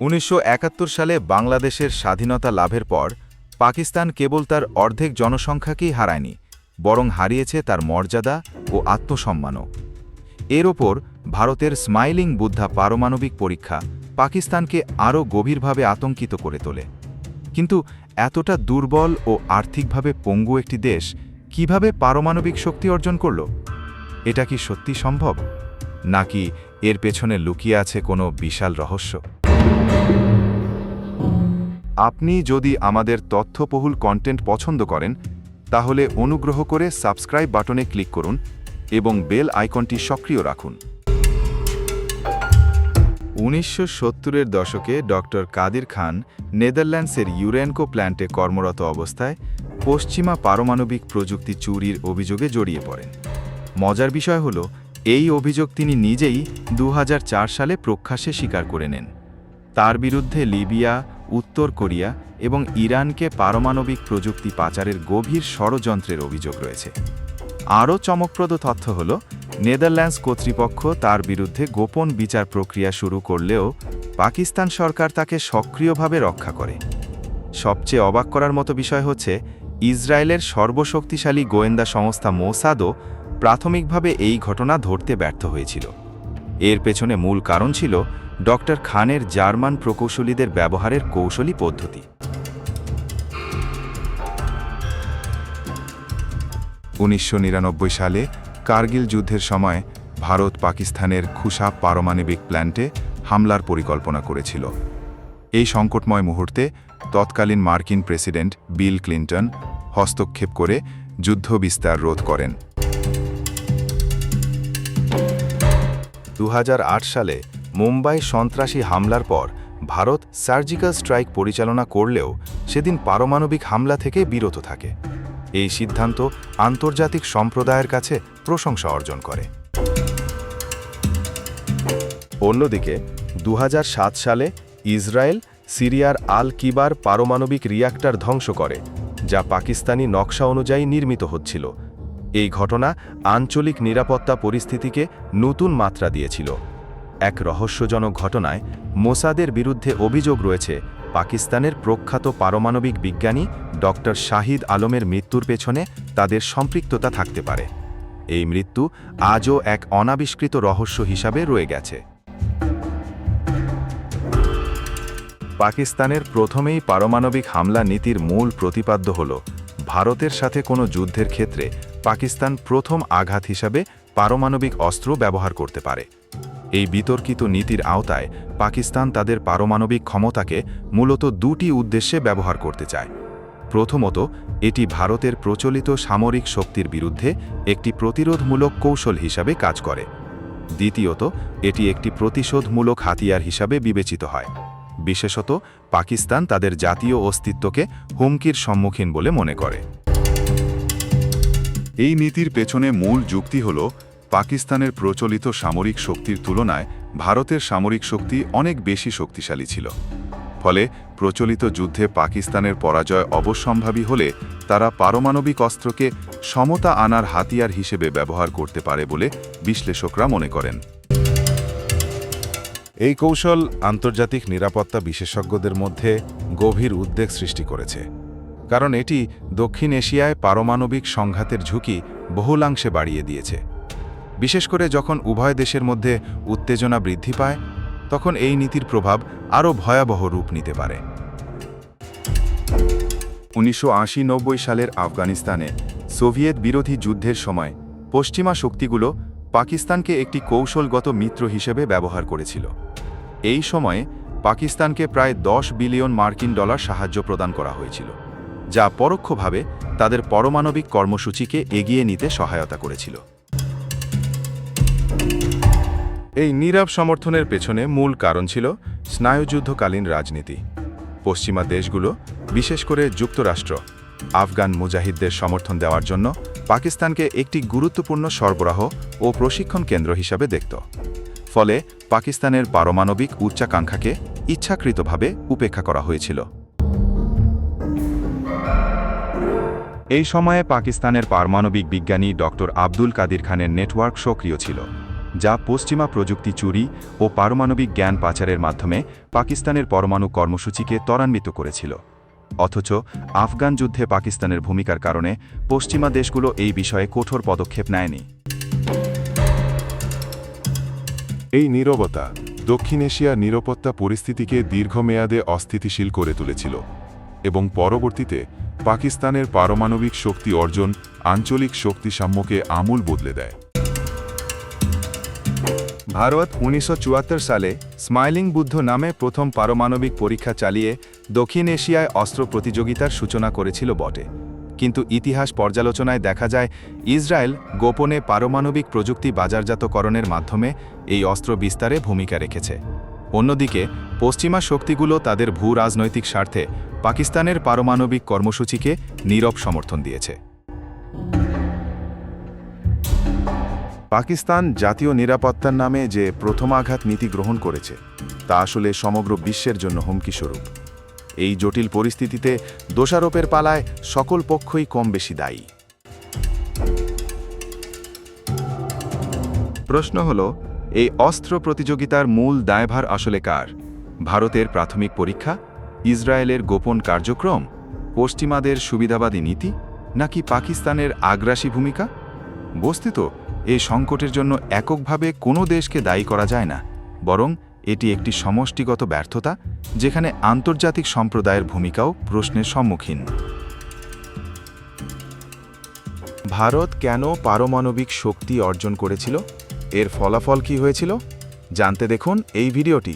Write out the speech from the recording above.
উনিশশো একাত্তর সালে বাংলাদেশের স্বাধীনতা লাভের পর, পাকিস্তান কেবল তার অর্ধেক জনসংখ্যাকেই হারায়নি, বরং হারিয়েছে তার মর্যাদা ও আত্মসম্মানও। এর ওপর ভারতের স্মাইলিং বুদ্ধা পারমাণবিক পরীক্ষা পাকিস্তানকে আরও গভীরভাবে আতঙ্কিত করে তোলে। কিন্তু এতটা দুর্বল ও আর্থিকভাবে পঙ্গু একটি দেশ কীভাবে পারমাণবিক শক্তি অর্জন করল? এটা কি সত্যি সম্ভব? নাকি এর পেছনে লুকিয়ে আছে কোনো বিশাল রহস্য? আপনি যদি আমাদের তথ্যবহুল কন্টেন্ট পছন্দ করেন, তাহলে অনুগ্রহ করে সাবস্ক্রাইব বাটনে ক্লিক করুন এবং বেল আইকনটি সক্রিয় রাখুন। উনিশশো সত্তরের দশকে ডক্টর কাদির খান নেদারল্যান্ডসের ইউরেনকো প্ল্যান্টে কর্মরত অবস্থায় পশ্চিমা পারমাণবিক প্রযুক্তি চুরির অভিযোগে জড়িয়ে পড়েন। মজার বিষয় হল, এই অভিযোগ তিনি নিজেই দু হাজার চার সালে প্রকাশ্যে স্বীকার করে নেন। তার বিরুদ্ধে লিবিয়া, উত্তর কোরিয়া এবং ইরানকে পারমাণবিক প্রযুক্তি পাচারের গভীর ষড়যন্ত্রের অভিযোগ রয়েছে। আরও চমকপ্রদ তথ্য হল, নেদারল্যান্ডস কর্তৃপক্ষ তার বিরুদ্ধে গোপন বিচার প্রক্রিয়া শুরু করলেও পাকিস্তান সরকার তাকে সক্রিয়ভাবে রক্ষা করে। সবচেয়ে অবাক করার মতো বিষয় হচ্ছে, ইসরায়েলের সর্বশক্তিশালী গোয়েন্দা সংস্থা মোসাদও প্রাথমিকভাবে এই ঘটনা ধরতে ব্যর্থ হয়েছিল। এর পেছনে মূল কারণ ছিল ডক্টর খানের জার্মান প্রকৌশলীদের ব্যবহারের কৌশলী পদ্ধতি। উনিশশো নিরানব্বই সালে কার্গিল যুদ্ধের সময় ভারত পাকিস্তানের খুশাব পারমাণবিক প্ল্যান্টে হামলার পরিকল্পনা করেছিল। এই সংকটময় মুহূর্তে তৎকালীন মার্কিন প্রেসিডেন্ট বিল ক্লিন্টন হস্তক্ষেপ করে যুদ্ধ বিস্তার রোধ করেন। দু হাজার আট সালে মুম্বাই সন্ত্রাসী হামলার পর ভারত সার্জিক্যাল স্ট্রাইক পরিচালনা করলেও সেদিন পারমাণবিক হামলা থেকে বিরত থাকে। এই সিদ্ধান্ত আন্তর্জাতিক সম্প্রদায়ের কাছে প্রশংসা অর্জন করে। অন্যদিকে দু হাজার সাত সালে ইসরায়েল সিরিয়ার আল কিবার পারমাণবিক রিয়াক্টার ধ্বংস করে, যা পাকিস্তানি নকশা অনুযায়ী নির্মিত হচ্ছিল। এই ঘটনা আঞ্চলিক নিরাপত্তা পরিস্থিতিকে নতুন মাত্রা দিয়েছিল। এক রহস্যজনক ঘটনায় মোসাদের বিরুদ্ধে অভিযোগ রয়েছে, পাকিস্তানের প্রখ্যাত পারমাণবিক বিজ্ঞানী ডক্টর শাহিদ আলমের মৃত্যুর পেছনে তাদের সম্পৃক্ততা থাকতে পারে। এই মৃত্যু আজও এক অনাবিষ্কৃত রহস্য হিসাবে রয়ে গেছে। পাকিস্তানের প্রথমেই পারমাণবিক হামলা নীতির মূল প্রতিপাদ্য হল, ভারতের সাথে কোনো যুদ্ধের ক্ষেত্রে পাকিস্তান প্রথম আঘাত হিসাবে পারমাণবিক অস্ত্র ব্যবহার করতে পারে। এই বিতর্কিত নীতির আওতায় পাকিস্তান তাদের পারমাণবিক ক্ষমতাকে মূলত দুটি উদ্দেশ্যে ব্যবহার করতে চায়। প্রথমত, এটি ভারতের প্রচলিত সামরিক শক্তির বিরুদ্ধে একটি প্রতিরোধমূলক কৌশল হিসাবে কাজ করে। দ্বিতীয়ত, এটি একটি প্রতিশোধমূলক হাতিয়ার হিসাবে বিবেচিত হয়। বিশেষত, পাকিস্তান তাদের জাতীয় অস্তিত্বকে হুমকির সম্মুখীন বলে মনে করে। এই নীতির পেছনে মূল যুক্তি হল পাকিস্তানের প্রচলিত সামরিক শক্তির তুলনায় ভারতের সামরিক শক্তি অনেক বেশি শক্তিশালী ছিল। ফলে প্রচলিত যুদ্ধে পাকিস্তানের পরাজয় অবশ্যম্ভাবী হলে তারা পারমাণবিক অস্ত্রকে সমতা আনার হাতিয়ার হিসেবে ব্যবহার করতে পারে বলে বিশ্লেষকরা মনে করেন। এই কৌশল আন্তর্জাতিক নিরাপত্তা বিশেষজ্ঞদের মধ্যে গভীর উদ্বেগ সৃষ্টি করেছে। কারণ এটি দক্ষিণ এশিয়ায় পারমাণবিক সংঘাতের ঝুঁকি বহুলাংশে বাড়িয়ে দিয়েছে। বিশেষ করে যখন উভয় দেশের মধ্যে উত্তেজনা বৃদ্ধি পায়, তখন এই নীতির প্রভাব আরও ভয়াবহ রূপ নিতে পারে। উনিশশো সালের আফগানিস্তানে সোভিয়েত বিরোধী যুদ্ধের সময় পশ্চিমা শক্তিগুলো পাকিস্তানকে একটি কৌশলগত মিত্র হিসেবে ব্যবহার করেছিল। এই সময়ে পাকিস্তানকে প্রায় দশ বিলিয়ন মার্কিন ডলার সাহায্য প্রদান করা হয়েছিল। যা পরোক্ষভাবে তাদের পরমাণবিক কর্মসূচিকে এগিয়ে নিতে সহায়তা করেছিল। এই নীরব সমর্থনের পেছনে মূল কারণ ছিল স্নায়ুযুদ্ধকালীন রাজনীতি। পশ্চিমা দেশগুলো, বিশেষ করে যুক্তরাষ্ট্র, আফগান মুজাহিদদের সমর্থন দেওয়ার জন্য পাকিস্তানকে একটি গুরুত্বপূর্ণ সরবরাহ ও প্রশিক্ষণ কেন্দ্র হিসাবে দেখত। ফলে পাকিস্তানের পারমাণবিক উচ্চাকাঙ্ক্ষাকে ইচ্ছাকৃতভাবে উপেক্ষা করা হয়েছিল। এই সময়ে পাকিস্তানের পারমাণবিক বিজ্ঞানী ডক্টর আব্দুল কাদির খানের নেটওয়ার্ক সক্রিয় ছিল, যা পশ্চিমা প্রযুক্তি চুরি ও পারমাণবিক জ্ঞান পাচারের মাধ্যমে পাকিস্তানের পরমাণু কর্মসূচিকে ত্বরান্বিত করেছিল। অথচ আফগান যুদ্ধে পাকিস্তানের ভূমিকার কারণে পশ্চিমা দেশগুলো এই বিষয়ে কঠোর পদক্ষেপ নেয়নি। এই নীরবতা দক্ষিণ এশিয়ার নিরাপত্তা পরিস্থিতিকে দীর্ঘমেয়াদে অস্থিতিশীল করে তুলেছিল এবং পরবর্তীতে পাকিস্তানের পারমাণবিক শক্তি অর্জন আঞ্চলিক শক্তিসাম্যকে আমূল বদলে দেয়। ভারত উনিশশো চুয়াত্তর সালে স্মাইলিং বুদ্ধ নামে প্রথম পারমাণবিক পরীক্ষা চালিয়ে দক্ষিণ এশিয়ায় অস্ত্র প্রতিযোগিতার সূচনা করেছিল বটে। কিন্তু ইতিহাস পর্যালোচনায় দেখা যায়, ইসরায়েল গোপনে পারমাণবিক প্রযুক্তি বাজারজাতকরণের মাধ্যমে এই অস্ত্র বিস্তারে ভূমিকা রেখেছে। অন্যদিকে, পশ্চিমা শক্তিগুলো তাদের ভূ রাজনৈতিক স্বার্থে পাকিস্তানের পারমাণবিক কর্মসূচিকে নীরব সমর্থন দিয়েছে। পাকিস্তান জাতীয় নিরাপত্তার নামে যে প্রথমাঘাত নীতি গ্রহণ করেছে, তা আসলে সমগ্র বিশ্বের জন্য হুমকিস্বরূপ এই জটিল পরিস্থিতিতে দোষারোপের পালায় সকল পক্ষই কম বেশি দায়ী। প্রশ্ন হল এই অস্ত্র প্রতিযোগিতার মূল দায়ভার আসলে কার? ভারতের প্রাথমিক পরীক্ষা? ইসরায়েলের গোপন কার্যক্রম? পশ্চিমাদের সুবিধাবাদী নীতি? নাকি পাকিস্তানের আগ্রাসী ভূমিকা? বস্তুত এই সংকটের জন্য এককভাবে কোনো দেশকে দায়ী করা যায় না, বরং এটি একটি সমষ্টিগত ব্যর্থতা, যেখানে আন্তর্জাতিক সম্প্রদায়ের ভূমিকাও প্রশ্নের সম্মুখীন। ভারত কেন পারমাণবিক শক্তি অর্জন করেছিল? এর ফলাফল কি হয়েছিল? জানতে দেখুন এই ভিডিওটি।